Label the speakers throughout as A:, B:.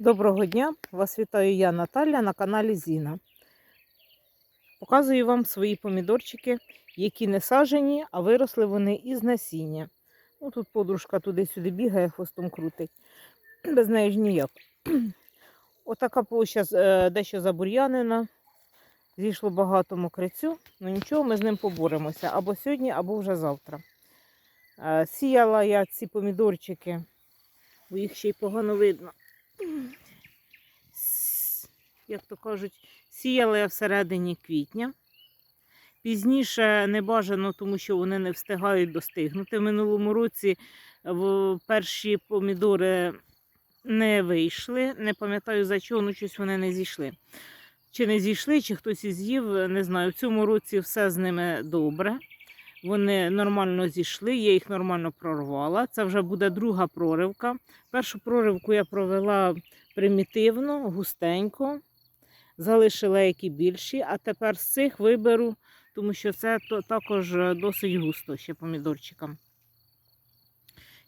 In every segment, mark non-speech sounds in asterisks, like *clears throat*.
A: Доброго дня! Вас вітаю я, Наталя, на каналі Зіна. Показую вам свої помідорчики, які не сажені, а виросли вони із насіння. Ну, тут подружка туди-сюди бігає, хвостом крутить. Без неї ж ніяк. Отака площа е, дещо забур'янена. Зійшло багато мокрицю. Ну нічого, ми з ним поборемося або сьогодні, або вже завтра. Е, Сіяла я ці помідорчики, бо їх ще й погано видно. Як то кажуть, сіяла я всередині квітня. Пізніше не бажано, тому що вони не встигають достигнути. В минулому році перші помідори не вийшли. Не пам'ятаю за чого, ну щось вони не зійшли. Чи не зійшли, чи хтось із з'їв, не знаю. В цьому році все з ними добре. Вони нормально зійшли, я їх нормально прорвала. Це вже буде друга проривка. Першу проривку я провела примітивно, густенько, залишила які більші, а тепер з цих виберу, тому що це також досить густо ще помідорчикам.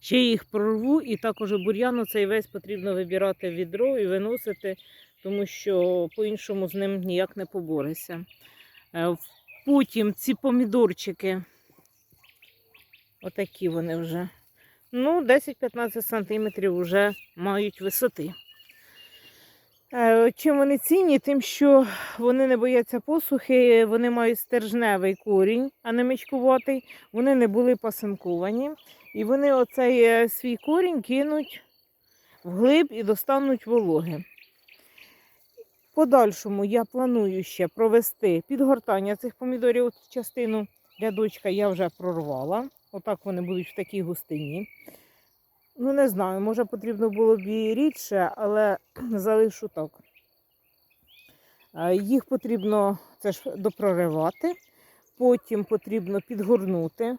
A: Ще їх прорву, і також бур'яну цей весь потрібно вибирати в відро і виносити, тому що по-іншому з ним ніяк не поборися. Е, Потім ці помідорчики, отакі вони вже. Ну, 10-15 см вже мають висоти. Е, Чим вони цінні? Тим, що вони не бояться посухи, вони мають стержневий корінь, а не мечкуватий, вони не були пасинковані. І вони оцей е, свій корінь кинуть вглиб і достануть вологи. Подальшому я планую ще провести підгортання цих помідорів. От частину рядочка я вже прорвала. Отак вони будуть в такій густині. Ну, не знаю, може потрібно було б і рідше, але *clears throat* залишу так. Е, Їх потрібно це ж допроривати, потім потрібно підгорнути,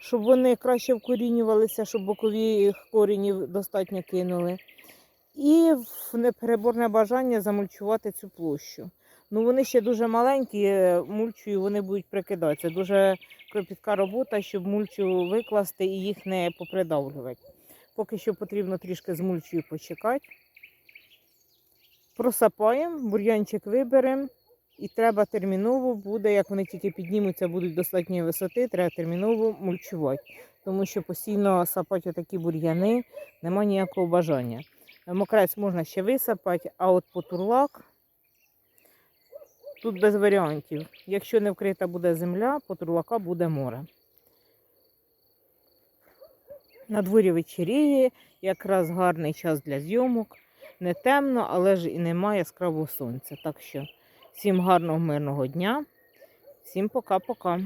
A: щоб вони краще вкорінювалися, щоб бокові коренів достатньо кинули. І в непереборне бажання замульчувати цю площу. Ну, вони ще дуже маленькі, е, мульчою вони будуть прикидатися. Дуже кропітка робота, щоб мульчу викласти і їх не попридавлювати. Поки що потрібно трішки з мульчою почекати. Просапаємо, бур'янчик виберемо. І треба терміново буде, як вони тільки піднімуться, будуть достатньої висоти, треба терміново мульчувати. Тому що постійно сапати такі бур'яни немає ніякого бажання. Мокрець можна ще висапати, а от потурлак тут без варіантів. Якщо не вкрита буде земля, потурлака буде море. На дворі вечеріє, якраз гарний час для зйомок. Не темно, але ж і немає яскравого сонця. Так що всім гарного мирного дня. Всім пока-пока.